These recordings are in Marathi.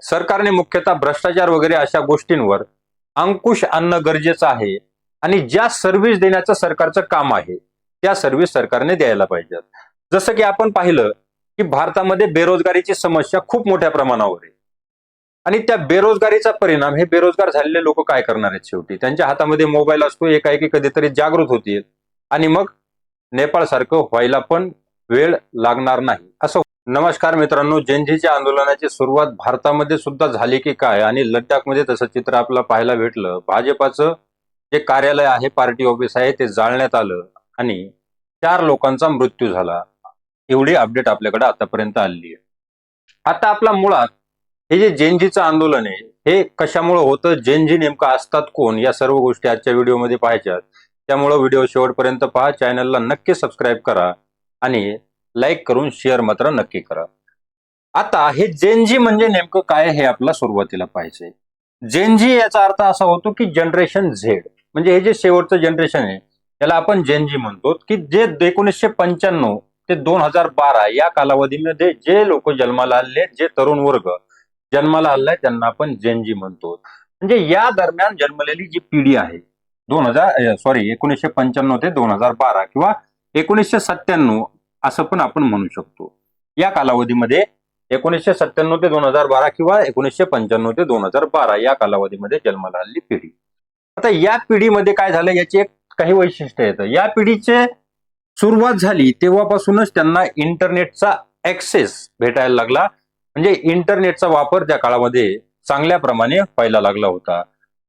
सरकारने मुख्यतः भ्रष्टाचार वगैरे अशा गोष्टींवर अंकुश आणणं गरजेचं आहे आणि ज्या सर्व्हिस देण्याचं सरकारचं काम आहे त्या सर्व्हिस सरकारने द्यायला पाहिजेत. जसं की आपण पाहिलं की भारतामध्ये बेरोजगारीची समस्या खूप मोठ्या प्रमाणावर आहे. आणि त्या बेरोजगारीचा परिणाम हे बेरोजगार झालेले लोक काय करणार आहेत शेवटी? त्यांच्या हातामध्ये मोबाईल असतो एकाएकी कधीतरी जागृत होतील. आणि मग नेपाळ सारखं व्हायला पण वेळ लागणार नाही. नमस्कार मित्रांनो जेंजीच्या आंदोलनाची सुरुवात भारतामध्ये सुद्धा झाली की काय? आणि लडाखमध्ये तसं चित्र आपल्याला पाहायला भेटलं. भाजपाचं जे कार्यालय आहे पार्टी ऑफिस आहे ते जाळण्यात आलं आणि चार लोकांचा मृत्यू झाला. एवढी अपडेट आपल्याकडे आतापर्यंत आलेली आहे. आता आपला मुळात हे जे जेनजीचं आंदोलन आहे हे कशामुळे होतं? जेनजी नेमकं असतात कोण? या सर्व गोष्टी आजच्या व्हिडिओमध्ये पाहायच्यात त्यामुळं व्हिडिओ शेवटपर्यंत पहा. चॅनलला नक्की सबस्क्राईब करा. आणि लाईक करून शेअर मात्र नक्की करा. आता हे जेनजी म्हणजे नेमकं काय हे आपल्या सुरुवातीला पाहिजे जेनजी याचा अर्थ असा होतो की जनरेशन झेड म्हणजे हे जे शेवटचं जनरेशन आहे त्याला आपण जेनजी म्हणतो की जे एकोणीसशे पंच्याण्णव ते दोन हजार बारा या कालावधीमध्ये जे लोक जन्माला आले जे तरुण वर्ग जन्माला आलाय त्यांना आपण जेनजी म्हणतो. म्हणजे या दरम्यान जन्मलेली जी पिढी आहे दोन हजार सॉरी एकोणीसशे पंच्याण्णव ते दोन हजार बारा किंवा एकोणीसशे सत्त्याण्णव असं पण आपण म्हणू शकतो. या कालावधीमध्ये एकोणीसशे सत्त्याण्णव ते दोन हजार बारा किंवा एकोणीसशे पंच्याण्णव ते दोन हजार बारा या कालावधीमध्ये जन्माला आलेली पिढी. आता या पिढीमध्ये काय झालं याची एक काही वैशिष्ट्य येतं. या पिढीचे सुरुवात झाली तेव्हापासूनच त्यांना इंटरनेटचा ऍक्सेस भेटायला लागला. म्हणजे इंटरनेटचा वापर त्या काळामध्ये चांगल्या प्रमाणे व्हायला लागला होता.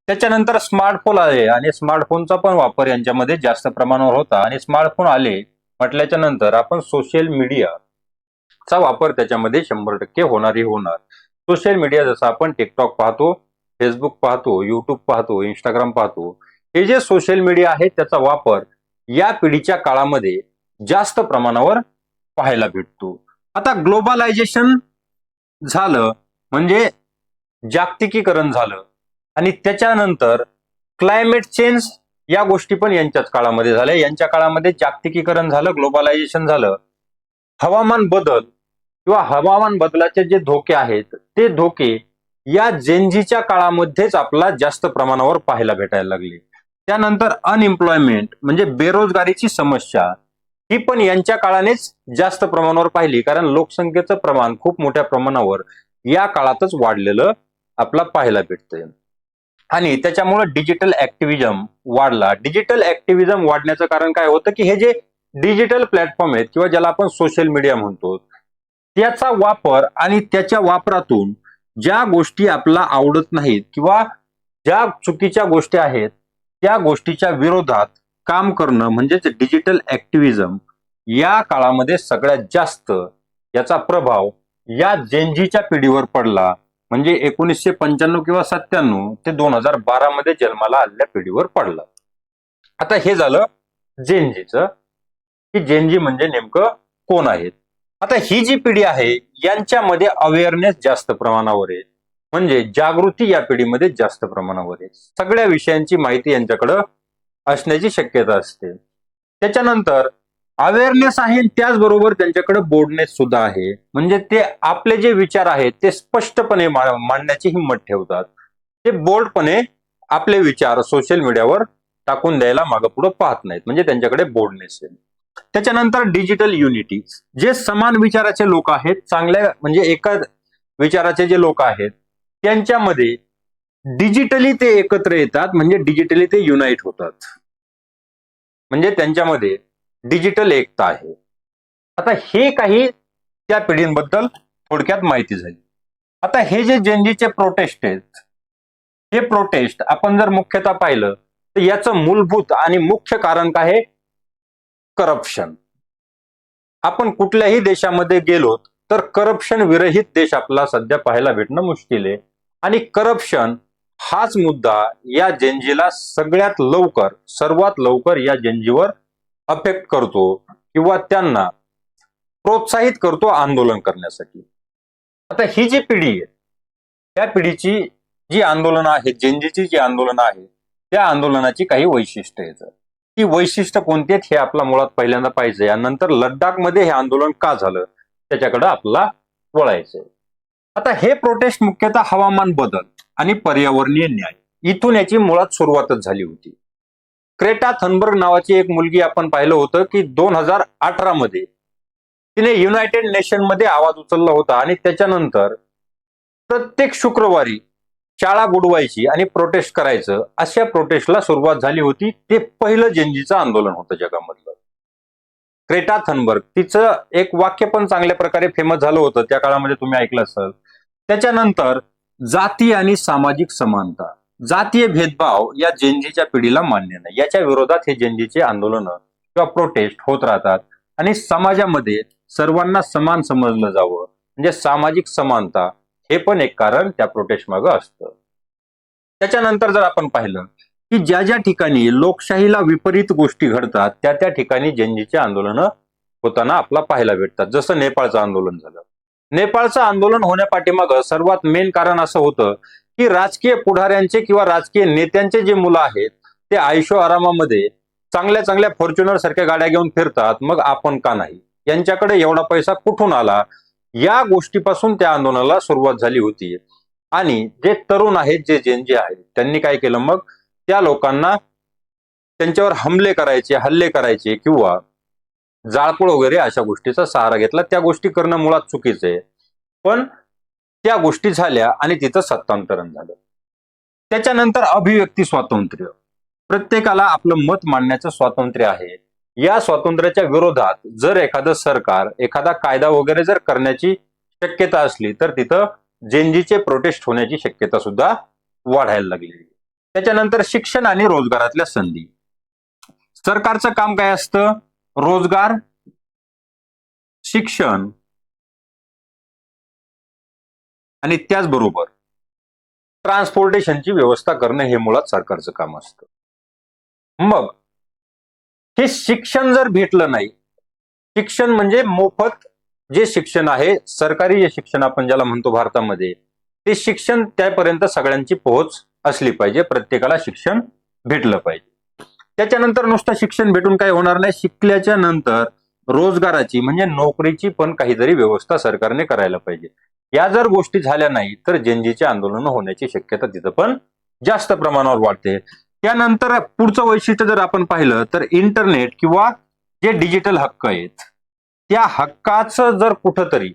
त्याच्यानंतर स्मार्टफोन आले आणि स्मार्टफोनचा पण वापर यांच्यामध्ये जास्त प्रमाणावर होता. आणि स्मार्टफोन आले म्हटल्याच्या नंतर आपण सोशल मीडियाचा वापर त्याच्यामध्ये शंभर टक्के होणारही होणार. सोशल मीडिया जसं आपण टिकटॉक पाहतो फेसबुक पाहतो युट्यूब पाहतो इंस्टाग्राम पाहतो हे जे सोशल मीडिया आहे त्याचा वापर या पिढीच्या काळामध्ये जास्त प्रमाणावर पाहायला भेटतो. आता ग्लोबलायझेशन झालं म्हणजे जागतिकीकरण झालं आणि त्याच्यानंतर क्लायमेट चेंज या गोष्टी पण यांच्याच काळामध्ये झाल्या. यांच्या काळामध्ये जागतिकीकरण झालं ग्लोबलायझेशन झालं. हवामान बदल किंवा हवामान बदलाचे जे धोके आहेत ते धोके या जेनजीच्या काळामध्येच आपला जास्त प्रमाणावर पाहायला भेटायला लागले. त्यानंतर अनएम्प्लॉयमेंट म्हणजे बेरोजगारीची समस्या ही पण यांच्या काळानेच जास्त प्रमाणावर पाहिली. कारण लोकसंख्येचं प्रमाण खूप मोठ्या प्रमाणावर या काळातच वाढलेलं आपला पाहायला भेटतंय. आणि त्याच्यामुळे डिजिटल ऍक्टिव्हिजम वाढला. डिजिटल ऍक्टिव्हिजम वाढण्याचं कारण काय होतं की हे जे डिजिटल प्लॅटफॉर्म आहेत किंवा ज्याला आपण सोशल मीडिया म्हणतो त्याचा वापर आणि त्याच्या वापरातून ज्या गोष्टी आपला आवडत नाहीत किंवा ज्या चुकीच्या गोष्टी आहेत त्या गोष्टीच्या विरोधात काम करणं म्हणजेच डिजिटल ऍक्टिव्हिजम या काळामध्ये सगळ्यात जास्त याचा प्रभाव या जेनजीच्या पिढीवर पडला. म्हणजे एकोणीसशे पंच्याण्णव किंवा सत्त्याण्णव ते दोन हजार बारा मध्ये जन्माला आलेल्या पिढीवर पडलं. आता हे झालं जेनजीचं. की जेनजी म्हणजे नेमकं कोण आहेत? आता ही जी पिढी आहे यांच्यामध्ये अवेअरनेस जास्त प्रमाणावर आहे. म्हणजे जागृती या पिढीमध्ये जास्त प्रमाणावर आहे. सगळ्या विषयांची माहिती यांच्याकडं असण्याची शक्यता असते. त्याच्यानंतर अवेअरनेस आहे त्याचबरोबर त्यांच्याकडे बोर्डनेस सुद्धा आहे. म्हणजे ते आपले जे विचार आहेत ते स्पष्टपणे मांडण्याची हिंमत ठेवतात. ते बोल्डपणे आपले विचार सोशल मीडियावर टाकून द्यायला मागं पुढे पाहत नाहीत. म्हणजे त्यांच्याकडे बोर्डनेस आहे. त्याच्यानंतर डिजिटल युनिटी जे समान विचाराचे लोक आहेत चांगल्या म्हणजे एका विचाराचे जे लोक आहेत त्यांच्यामध्ये डिजिटली ते एकत्र येतात म्हणजे डिजिटली ते युनाईट होतात. म्हणजे त्यांच्यामध्ये डिजिटल एकता आहे. आता हे काही त्या पिढींबद्दल थोडक्यात माहिती झाली. आता हे जे जेनजीचे प्रोटेस्ट आहेत हे प्रोटेस्ट आपण जर मुख्यतः पाहिलं तर याचं मूलभूत आणि मुख्य कारण काय आहे? करप्शन आपण कुठल्याही देशामध्ये गेलो तर करप्शन विरहित देश आपला सध्या पाहायला भेटणं मुश्किल आहे. आणि करप्शन हाच मुद्दा या जेनजीला सगळ्यात लवकर सर्वात लवकर या जेनजीवर अफेक्ट करतो किंवा त्यांना प्रोत्साहित करतो आंदोलन करण्यासाठी. आता ही जी पिढी आहे त्या पिढीची जी आंदोलनं आहेत जेंजीची जी आंदोलनं आहेत त्या आंदोलनाची काही वैशिष्ट्य आहेत. ती वैशिष्ट्य कोणती आहेत हे आपला मुळात पहिल्यांदा पाहिजे आणि नंतर लडाखमध्ये हे आंदोलन का झालं त्याच्याकडे आपला वळायचंय. आता हे प्रोटेस्ट मुख्यतः हवामान बदल आणि पर्यावरणीय न्याय इथून याची मुळात सुरुवातच झाली होती. क्रेटा थनबर्ग नावाची एक मुलगी आपण पाहिलं होतं की दोन हजार अठरा मध्ये तिने युनायटेड नेशनमध्ये आवाज उचलला होता आणि त्याच्यानंतर प्रत्येक शुक्रवारी शाळा बुडवायची आणि प्रोटेस्ट करायचं अशा प्रोटेस्टला सुरुवात झाली होती. ते पहिलं जेंजीचं आंदोलन होतं जगामधलं. क्रेटा थनबर्ग तिचं एक वाक्य पण चांगल्या प्रकारे फेमस झालं होतं. त्या काळामध्ये तुम्ही ऐकलं असाल. त्याच्यानंतर जाती आणि सामाजिक समानता. जातीय भेदभाव या जेनजीच्या पिढीला मान्य नाही. याच्या विरोधात हे जेनजीचे आंदोलन किंवा प्रोटेस्ट होत राहतात. आणि समाजामध्ये सर्वांना समान समजलं जावं. म्हणजे सामाजिक समानता हे पण एक कारण त्या प्रोटेस्ट मागं असतं. त्याच्यानंतर जर आपण पाहिलं की ज्या ज्या ठिकाणी लोकशाहीला विपरीत गोष्टी घडतात त्या त्या ठिकाणी जेनजीचे आंदोलन होताना आपला पाहायला भेटतात. जसं नेपाळचं आंदोलन झालं. नेपाळचं आंदोलन होण्यापाठीमागं सर्वात मेन कारण असं होतं की राजकीय पुढाऱ्यांचे किंवा राजकीय नेत्यांचे जे मुलं आहेत ते आयुष्य आरामामध्ये चांगल्या चांगल्या फॉर्च्युनर सारख्या गाड्या घेऊन फिरतात मग आपण का नाही? यांच्याकडे एवढा पैसा कुठून आला? या गोष्टीपासून त्या आंदोलनाला सुरुवात झाली होती. आणि जे तरुण आहेत जे जेनजे आहेत त्यांनी काय केलं मग? त्या लोकांना त्यांच्यावर हमले करायचे हल्ले करायचे किंवा जाळपोळ वगैरे अशा गोष्टीचा सहारा घेतला. त्या गोष्टी करणं मुळात चुकीचं आहे. पण त्या गोष्टी झाल्या आणि तिथं सत्तांतरण झालं. त्याच्यानंतर अभिव्यक्ती स्वातंत्र्य. प्रत्येकाला आपलं मत मांडण्याचं स्वातंत्र्य आहे. या स्वातंत्र्याच्या विरोधात जर एखादं सरकार एखादा कायदा वगैरे जर करण्याची शक्यता असली तर तिथं जेनजीचे प्रोटेस्ट होण्याची शक्यता सुद्धा वाढायला लागली. त्याच्यानंतर शिक्षण आणि रोजगारातल्या संधी. सरकारचं काम काय असतं? रोजगार शिक्षण आणि त्याचबरोबर ट्रान्सपोर्टेशनची व्यवस्था करणं हे मुळात सरकारचं काम असतं. मग हे शिक्षण जर भेटलं नाही शिक्षण म्हणजे मोफत जे शिक्षण आहे सरकारी जे शिक्षण आपण ज्याला म्हणतो भारतामध्ये ते शिक्षण त्यापर्यंत सगळ्यांची पोहोच असली पाहिजे प्रत्येकाला शिक्षण भेटलं पाहिजे. त्याच्यानंतर नुसतं शिक्षण भेटून काही होणार नाही शिकल्याच्या नंतर रोजगाराची म्हणजे नोकरीची पण काहीतरी व्यवस्था सरकारने करायला पाहिजे. या जर गोष्टी झाल्या नाही तर जनजीचे आंदोलन होण्याची शक्यता तिथं पण जास्त प्रमाणावर वाढते. त्यानंतर पुढचं वैशिष्ट्य जर आपण पाहिलं तर इंटरनेट किंवा जे डिजिटल हक्क आहेत त्या हक्काचं जर कुठंतरी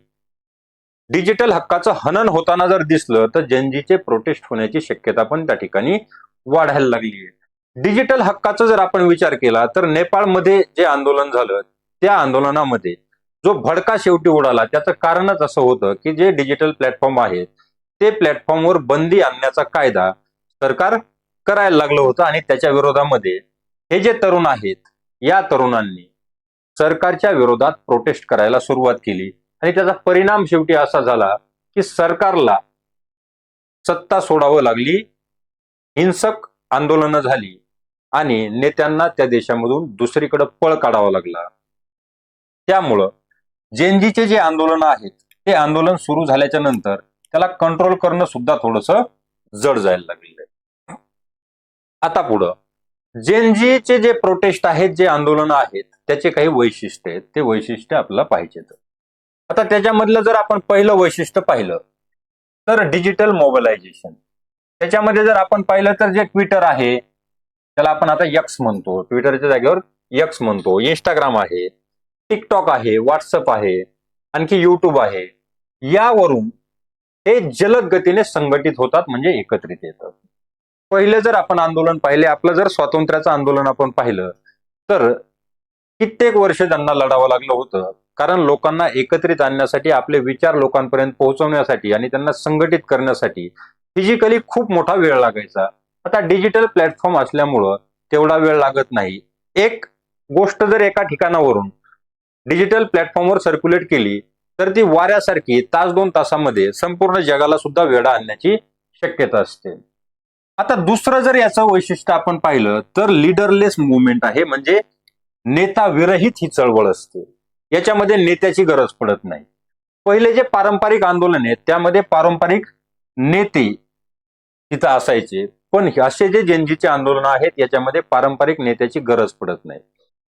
डिजिटल हक्काचं हनन होताना जर दिसलं तर जनजीचे प्रोटेस्ट होण्याची शक्यता पण त्या ठिकाणी वाढायला लागली आहे. डिजिटल हक्काचा जर आपण विचार केला तर नेपाळमध्ये जे आंदोलन झालं त्या आंदोलनामध्ये जो भडका शेवटी उडाला त्याचं कारणच असं होतं की जे डिजिटल प्लॅटफॉर्म आहेत ते प्लॅटफॉर्मवर बंदी आणण्याचा कायदा सरकार करायला लागलं होतं आणि त्याच्या विरोधामध्ये हे जे तरुण आहेत या तरुणांनी सरकारच्या विरोधात प्रोटेस्ट करायला सुरुवात केली. आणि त्याचा परिणाम शेवटी असा झाला की सरकारला सत्ता सोडावं लागली हिंसक आंदोलनं झाली आणि नेत्यांना त्या देशामधून दुसरीकडे पळ काढावा लागला. त्यामुळं जेनजीचे जे आंदोलन आहेत ते आंदोलन सुरू झाल्याच्यानंतर त्याला कंट्रोल करणं सुद्धा थोडस जड जायला लागलेलं आहे. आता पुढं जेनजीचे जे प्रोटेस्ट आहेत जे आंदोलन आहेत त्याचे काही वैशिष्ट्य आहेत ते वैशिष्ट्य आपल्याला पाहिजेत. आता त्याच्यामधलं जर आपण पहिलं वैशिष्ट्य पाहिलं तर डिजिटल मोबिलायझेशन त्याच्यामध्ये जर आपण पाहिलं तर जे ट्विटर आहे त्याला आपण आता यक्स म्हणतो. ट्विटरच्या जागेवर यक्स म्हणतो. इंस्टाग्राम आहे. टिकटॉक आहे व्हॉट्सअप आहे आणखी युट्यूब आहे यावरून हे जलद गतीने संघटित होतात म्हणजे एकत्रित येतात पहिले जर आपण आंदोलन पाहिले आपलं जर स्वातंत्र्याचं आंदोलन आपण पाहिलं तर कित्येक वर्ष त्यांना लढावं लागलं होतं. कारण लोकांना एकत्रित आणण्यासाठी आपले विचार लोकांपर्यंत पोहोचवण्यासाठी आणि त्यांना संघटित करण्यासाठी फिजिकली खूप मोठा वेळ लागायचा. आता डिजिटल प्लॅटफॉर्म असल्यामुळं तेवढा वेळ लागत नाही. एक गोष्ट जर एका ठिकाणावरून डिजिटल प्लॅटफॉर्मवर सर्क्युलेट केली तर ती वाऱ्यासारखी तास दोन तासामध्ये संपूर्ण जगाला सुद्धा वेळा आणण्याची शक्यता असते. आता दुसरं जर याचं वैशिष्ट्य आपण पाहिलं तर लिडरलेस मुवमेंट आहे म्हणजे नेता विरहित ही चळवळ असते. याच्यामध्ये नेत्याची गरज पडत नाही. पहिले जे पारंपरिक आंदोलन आहेत त्यामध्ये पारंपरिक नेते तिथं असायचे. पण असे जे जेनजीचे आंदोलन आहेत याच्यामध्ये पारंपरिक नेत्याची गरज पडत नाही.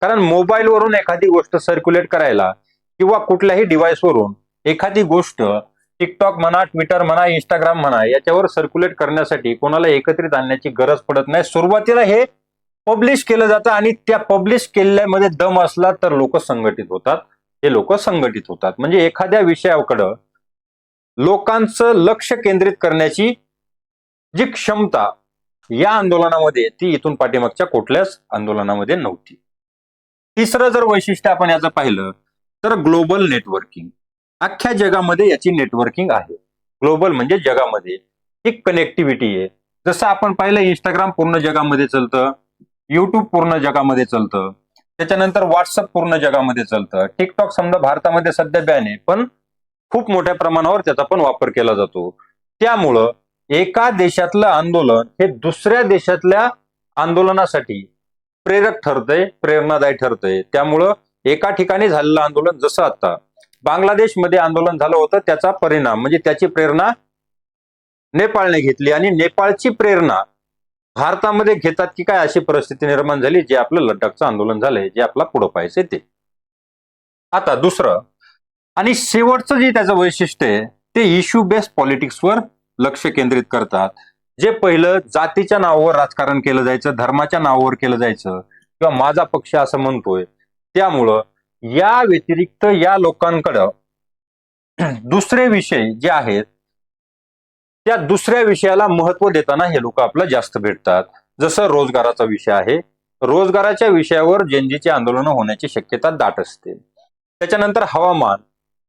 कारण मोबाईलवरून एखादी गोष्ट सर्क्युलेट करायला किंवा कुठल्याही डिव्हाइसवरून एखादी गोष्ट टिकटॉक म्हणा ट्विटर म्हणा इंस्टाग्राम म्हणा याच्यावर सर्क्युलेट करण्यासाठी कोणाला एकत्रित आणण्याची गरज पडत नाही. सुरुवातीला हे पब्लिश केलं जातं आणि त्या पब्लिश केल्यामध्ये दम असला तर लोक संघटित होतात. हे लोक संघटित होतात. म्हणजे एखाद्या विषयाकडं लोकांचं लक्ष केंद्रित करण्याची जी क्षमता या आंदोलनामध्ये ती इथून पाठीमागच्या कुठल्याच आंदोलनामध्ये नव्हती. तिसरं जर वैशिष्ट्य आपण याचं पाहिलं तर ग्लोबल नेटवर्किंग. अख्ख्या जगामध्ये याची नेटवर्किंग आहे. ग्लोबल म्हणजे जगामध्ये. एक कनेक्टिव्हिटी आहे. जसं आपण पाहिलं इंस्टाग्राम पूर्ण जगामध्ये चालतं युट्यूब पूर्ण जगामध्ये चालतं त्याच्यानंतर व्हॉट्सअप पूर्ण जगामध्ये चालतं टिकटॉक समजा भारतामध्ये सध्या बॅन आहे पण खूप मोठ्या प्रमाणावर त्याचा पण वापर केला जातो. त्यामुळं एका देशातलं आंदोलन हे दुसऱ्या देशातल्या आंदोलनासाठी प्रेरक ठरतंय प्रेरणादायी ठरतंय. त्यामुळं एका ठिकाणी झालेलं आंदोलन जसं आता बांगलादेशमध्ये आंदोलन झालं होतं त्याचा परिणाम म्हणजे त्याची प्रेरणा नेपाळने घेतली. आणि नेपाळची प्रेरणा भारतामध्ये घेतात की काय अशी परिस्थिती निर्माण झाली जे आपलं लडाखचं आंदोलन झालंय जे आपला पुढं पाहिजे ते. आता दुसरं आणि शेवटचं जे त्याचं वैशिष्ट्य आहे ते इश्यू बेस्ड पॉलिटिक्सवर लक्ष केंद्रित करतात. जे पहिलं जातीच्या नावावर राजकारण केलं जायचं धर्माच्या नावावर केलं जायचं किंवा माझा पक्ष असं म्हणतोय त्यामुळं या व्यतिरिक्त या लोकांकडं दुसरे विषय जे आहेत त्या दुसऱ्या विषयाला महत्त्व देताना हे लोक आपलं जास्त भेटतात. जसं रोजगाराचा विषय आहे. रोजगाराच्या विषयावर जनजीचे आंदोलन होण्याची शक्यता दाट असते. त्याच्यानंतर हवामान.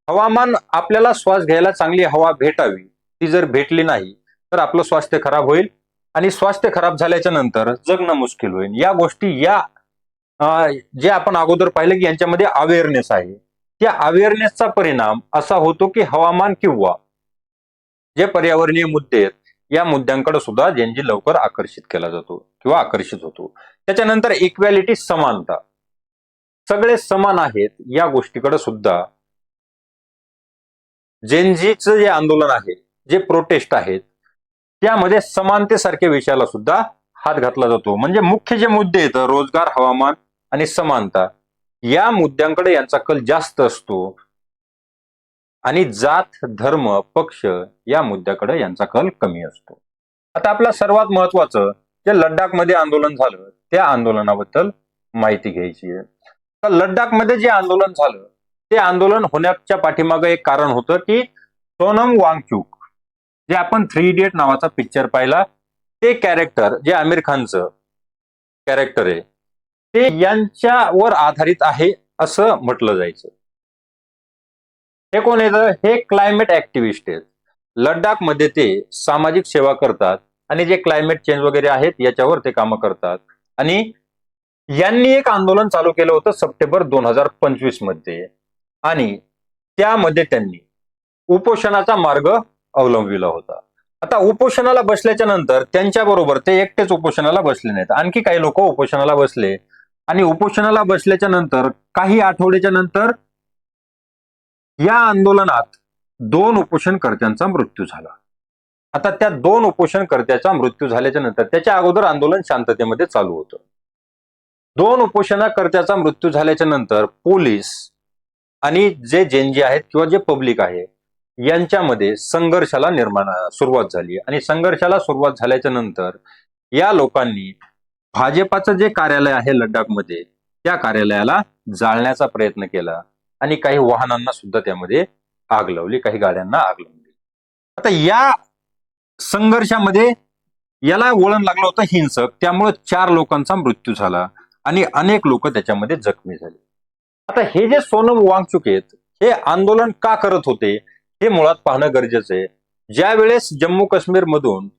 हवामान आपल्याला श्वास घ्यायला चांगली हवा भेटावी ती जर भेटली नाही तर आपलं स्वास्थ्य खराब होईल आणि स्वास्थ्य खराब झाल्याच्यानंतर जगणं मुश्किल होईल. या गोष्टी या जे आपण अगोदर पाहिलं की यांच्यामध्ये अवेअरनेस आहे. त्या अवेअरनेसचा परिणाम असा होतो की हवामान किंवा जे पर्यावरणीय मुद्दे आहेत या मुद्द्यांकडे सुद्धा जनजी लवकर आकर्षित केला जातो किंवा आकर्षित होतो. त्याच्यानंतर इक्वॅलिटी समानता. सगळे समान आहेत या गोष्टीकडे सुद्धा जेनजीचं जे आंदोलन आहे जे प्रोटेस्ट आहेत त्यामध्ये समानतेसारख्या विषयाला सुद्धा हात घातला जातो. म्हणजे मुख्य जे मुद्दे आहेत रोजगार हवामान आणि समानता या मुद्द्यांकडे यांचा कल जास्त असतो. आणि जात धर्म पक्ष या मुद्द्याकडे यांचा कल कमी असतो. आता आपला सर्वात महत्वाचं जे लडाखमध्ये आंदोलन झालं त्या आंदोलनाबद्दल माहिती घ्यायची आहे. तर लडाखमध्ये जे आंदोलन झालं ते आंदोलन होण्याच्या पाठीमागं एक कारण होतं की सोनम वांगचूक जे आपण थ्री इडियट नावाचा पिक्चर पाहिला ते कॅरेक्टर जे आमिर खानचं कॅरेक्टर आहे ते यांच्यावर आधारित आहे असं म्हटलं जायचं. हे कोण येतं हे क्लायमेट ऍक्टिव्हिस्ट आहेत. लडाखमध्ये ते सामाजिक सेवा करतात आणि जे क्लायमेट चेंज वगैरे आहेत याच्यावर ते कामं करतात. आणि यांनी एक आंदोलन चालू केलं होतं सप्टेंबर दोन हजार पंचवीसमध्ये आणि त्यामध्ये त्यांनी उपोषणाचा मार्ग अवलंबिला होता. आता उपोषणाला बसल्याच्या नंतर त्यांच्या बरोबर ते एकटेच उपोषणाला बसले नाहीत. आणखी काही लोक उपोषणाला बसले. आणि उपोषणाला बसल्याच्या नंतर काही आठवड्याच्या नंतर या आंदोलनात दोन उपोषणकर्त्यांचा मृत्यू झाला. आता त्या दोन उपोषणकर्त्याचा मृत्यू झाल्याच्यानंतर त्याच्या अगोदर आंदोलन शांततेमध्ये चालू होतं. दोन उपोषणकर्त्याचा मृत्यू झाल्याच्यानंतर पोलीस आणि जे जेनजी आहेत किंवा जे पब्लिक आहे यांच्यामध्ये संघर्षाला निर्माण सुरुवात झाली. आणि संघर्षाला सुरुवात झाल्याच्यानंतर या लोकांनी भाजपाचं जे कार्यालय आहे लडाखमध्ये त्या कार्यालयाला जाळण्याचा प्रयत्न केला. आणि काही वाहनांना सुद्धा त्यामध्ये आग लावली काही गाड्यांना आग लावली. आता या संघर्षामध्ये याला वळण लागलं होतं हिंसक. त्यामुळे चार लोकांचा मृत्यू झाला आणि अनेक लोक त्याच्यामध्ये जखमी झाले. आता हे जे सोनम वांगचुक आहेत हे आंदोलन का करत होते? हे मुळात पाहणं गरजेचं आहे. ज्या वेळेस जम्मू काश्मीर मधून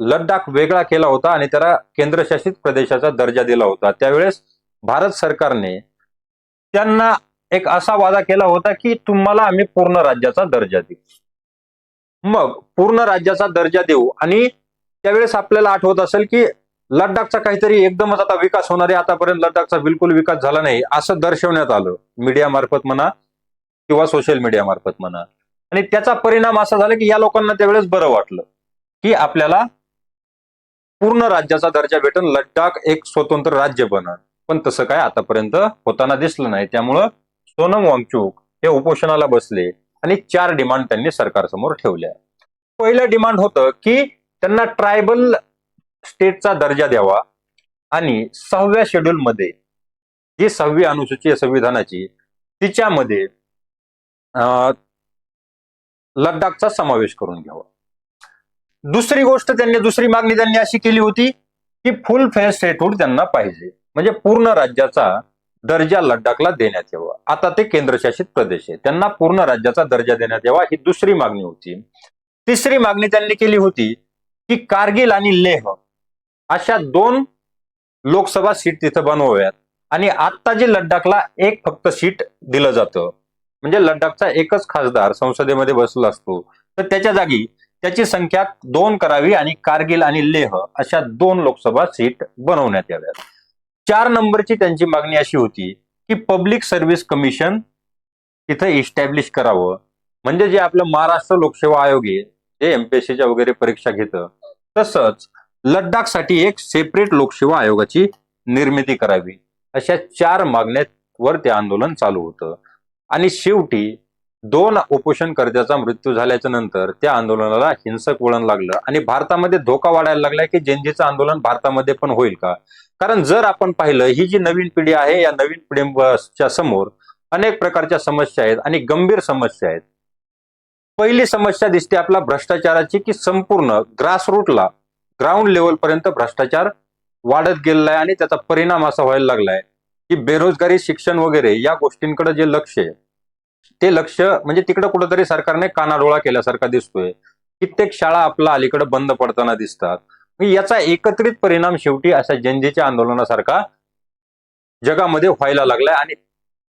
लडाख वेगळा केला होता आणि त्याला केंद्रशासित प्रदेशाचा दर्जा दिला होता त्यावेळेस भारत सरकारने त्यांना एक असा वादा केला होता की तुम्हाला आम्ही पूर्ण राज्याचा दर्जा देऊ. मग पूर्ण राज्याचा दर्जा देऊ आणि त्यावेळेस आपल्याला आठवत असेल की लडाखचा काहीतरी एकदमच आता विकास होणार आहे आतापर्यंत लडाखचा बिलकुल विकास झाला नाही असं दर्शवण्यात आलं. मीडिया मार्फत म्हणा किंवा सोशल मीडिया मार्फत म्हणा. आणि त्याचा परिणाम असा झाला की या लोकांना त्यावेळेस बरं वाटलं की आपल्याला पूर्ण राज्याचा दर्जा भेटून लडाख एक स्वतंत्र राज्य बनन पण तसं काय आतापर्यंत होताना दिसलं नाही. त्यामुळं सोनम वांगचूक हे उपोषणाला बसले आणि चार डिमांड त्यांनी सरकारसमोर ठेवल्या. पहिलं डिमांड होतं की त्यांना ट्रायबल स्टेटचा दर्जा द्यावा आणि सहाव्या शेड्यूल मध्ये जी सहावी अनुसूची आहे संविधानाची तिच्यामध्ये अं, लडाखचा समावेश करून घ्यावा. दुसरी गोष्ट त्यांनी दुसरी मागणी त्यांनी अशी केली होती की फुल फेअर स्टेटहूड त्यांना पाहिजे. म्हणजे पूर्ण राज्याचा दर्जा लडाखला देण्यात यावा. आता ते केंद्रशासित प्रदेश आहे. त्यांना पूर्ण राज्याचा दर्जा देण्यात यावा ही दुसरी मागणी होती. तिसरी मागणी त्यांनी केली होती की कारगिल आणि लेह अशा दोन लोकसभा सीट तिथं बनवाव्यात. आणि आता जे लडाखला एक फक्त सीट दिलं जातं म्हणजे लडाखचा एकच खासदार संसदेमध्ये बसला असतो. तर त्याच्या जागी त्याची संख्या दोन करावी आणि कारगिल आणि लेह अशा दोन लोकसभा सीट बनवण्यात याव्यात. चार नंबरची त्यांची मागणी अशी होती की पब्लिक सर्व्हिस कमिशन तिथं इस्टॅब्लिश करावं. म्हणजे जे आपलं महाराष्ट्र लोकसेवा आयोग आहे जे एमपीएससीच्या वगैरे परीक्षा घेतं तसंच लडाखसाठी एक सेपरेट लोकसेवा आयोगाची निर्मिती करावी. अशा चार मागण्यांवर ते आंदोलन चालू होतं. आणि शेवटी दोन उपोषणकर्त्याचा मृत्यू झाल्याच्यानंतर त्या आंदोलनाला हिंसक वळण लागलं. आणि भारतामध्ये धोका वाढायला लागलाय की जेनजीचं आंदोलन भारतामध्ये पण होईल का? कारण जर आपण पाहिलं ही जी नवीन पिढी आहे या नवीन पिढीच्या समोर अनेक प्रकारच्या समस्या आहेत आणि गंभीर समस्या आहेत. पहिली समस्या दिसते आपला भ्रष्टाचाराची की संपूर्ण ग्रासरूटला ग्राउंड लेवल पर्यंत भ्रष्टाचार वाढत गेलेला आहे आणि त्याचा परिणाम असा व्हायला लागलाय. की बेरोजगारी शिक्षण वगैरे या गोष्टींकडे जे लक्ष आहे ते लक्ष म्हणजे तिकडे कुठेतरी सरकारने कानाडोळा केल्यासारखा दिसतोय. कित्येक शाळा आपला अलीकडे बंद पडताना दिसतात. याचा एकत्रित परिणाम शेवटी अशा जनजेच्या आंदोलनासारखा जगामध्ये व्हायला लागलाय आणि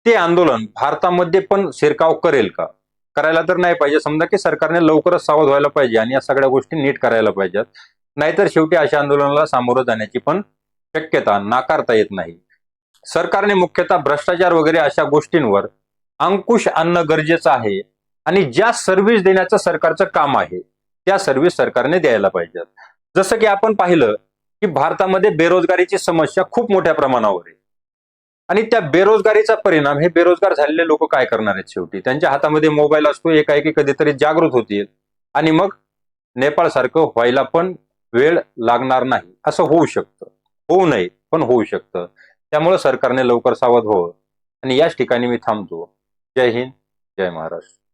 ते आंदोलन भारतामध्ये पण शिरकाव करेल का? करायला तर नाही पाहिजे. समजा की सरकारने लवकरच सावध व्हायला पाहिजे आणि या सगळ्या गोष्टी नीट करायला पाहिजेत. नाहीतर शेवटी अशा आंदोलनाला सामोरं जाण्याची पण शक्यता नाकारता येत नाही. सरकारने मुख्यतः भ्रष्टाचार वगैरे अशा गोष्टींवर अंकुश आणणं गरजेचं आहे आणि ज्या सर्व्हिस देण्याचं सरकारचं काम आहे त्या सर्व्हिस सरकारने द्यायला पाहिजेत. जसं की आपण पाहिलं की भारतामध्ये बेरोजगारीची समस्या खूप मोठ्या प्रमाणावर आहे. आणि त्या बेरोजगारीचा परिणाम हे बेरोजगार झालेले लोक काय करणार आहेत शेवटी? त्यांच्या हातामध्ये मोबाईल असतो एकाएकी कधीतरी जागृत होतील आणि मग नेपाळ सारखं व्हायला पण वेळ लागणार नाही. असं होऊ शकतं. होऊ नये पण होऊ शकतं. त्यामुळे सरकारने लवकर सावध व्हावं. आणि याच ठिकाणी मी थांबतो. जय हिंद जय महाराष्ट्र.